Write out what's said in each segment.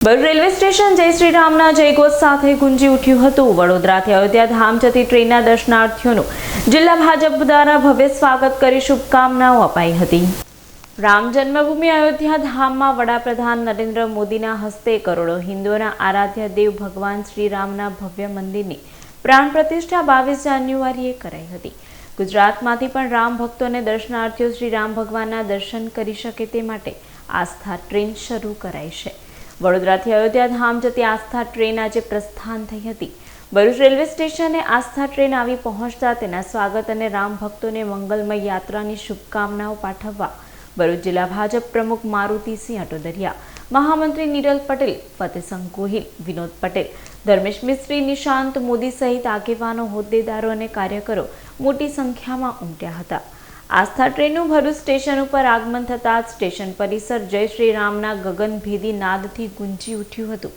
Railway station જય શ્રી રામના જયઘોષ સાથે ગુંજી ઉઠ્યું હતું. વડોદરાથી અયોધ્યા ધામ જતી ટ્રેનના દર્શનાર્થીઓનું જિલ્લા ભાજપ દ્વારા ભવ્ય સ્વાગત કરી શુભકામનાઓ અપાઈ હતી. રામ જન્મભૂમિ અયોધ્યા ધામમાં વડાપ્રધાન નરેન્દ્ર મોદીના હસ્તે કરોડો હિન્દુઓના આરાધ્ય દેવ ભગવાન શ્રી રામના ભવ્ય મંદિરની પ્રાણ પ્રતિષ્ઠા બાવીસ જાન્યુઆરીએ કરાઈ હતી. ગુજરાતમાંથી પણ રામ ભક્તોને દર્શનાર્થીઓ શ્રી રામ ભગવાનના દર્શન કરી શકે તે માટે આસ્થા ટ્રેન શરૂ કરાઈ છે. વડોદરાથી અયોધ્યા ધામ જતી આસ્થા ટ્રેન આજે પ્રસ્થાન થઈ હતી. ભરૂચ રેલવે સ્ટેશને આસ્થા ટ્રેન આવી પહોંચતા તેના સ્વાગત અને રામ ભક્તોને મંગલમય યાત્રાની શુભકામનાઓ પાઠવવા ભરૂચ જિલ્લા ભાજપ પ્રમુખ મારુતિસિંહ અટોદરિયા, મહામંત્રી નિરલ પટેલ ફતેસંગ ગોહિલ, વિનોદ પટેલ, ધર્મેશ મિસ્ત્રી, નિશાંત મોદી સહિત આગેવાનો, હોદ્દેદારો અને કાર્યકરો મોટી સંખ્યામાં ઉમટ્યા હતા. આસ્થા ટ્રેનનું ભરૂચ સ્ટેશન ઉપર આગમન થતાં સ્ટેશન પરિસર જય શ્રી રામના ગગનભેદી નાદથી ગુંજી ઉઠ્યું હતું.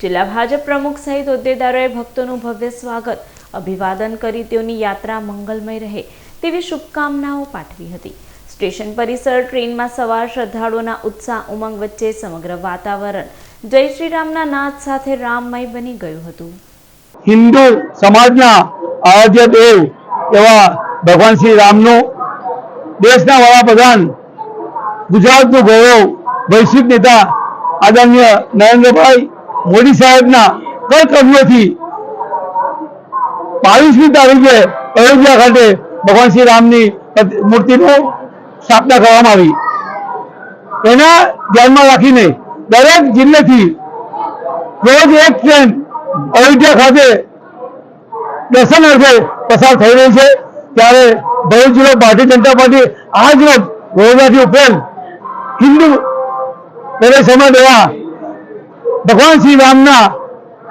જિલ્લા ભાજપ પ્રમુખ સહિત હોદ્દેદારોએ ભક્તોનું ભવ્ય સ્વાગત, અભિવાદન કરી તેઓની યાત્રા મંગલમય રહે તેવી શુભકામનાઓ પાઠવી હતી. સ્ટેશન પરિસર ટ્રેનમાં સવાર શ્રદ્ધાળુઓના ઉત્સાહ ઉમંગ વચ્ચે સમગ્ર વાતાવરણ જય શ્રી રામના નાદ સાથે રામમય બની ગયું હતું. હિન્દુ સમાજના આરાધ્ય દેવ એવા ભગવાન શ્રી રામનું દેશના વડાપ્રધાન ગુજરાતનું ગૌરવ વૈશ્વિક નેતા આદરણીય નરેન્દ્રભાઈ મોદી સાહેબના કર બાવીસમી તારીખે અયોધ્યા ખાતે ભગવાન શ્રી રામની મૂર્તિનું સ્થાપના કરવામાં આવી. એના ધ્યાનમાં રાખીને દરેક જિલ્લેથી રોજ એક ટ્રેન અયોધ્યા ખાતે દર્શન અર્થે પસાર થઈ રહી છે. ત્યારે ભરૂચ જિલ્લો ભારતીય જનતા પાર્ટી આજ રોજ વડોદરાથી ઉપરાંત હિન્દુ પ્રદેશ સમાજ એવા ભગવાન શ્રી રામના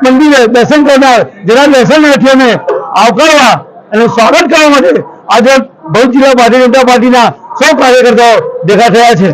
મંદિરે દર્શન કરનાર જરા દર્શનાર્થીઓને આવકારવા અને સ્વાગત કરવા માટે આજે ભરૂચ જિલ્લા ભારતીય જનતા પાર્ટીના સૌ કાર્યકર્તાઓ ભેગા થયા છે.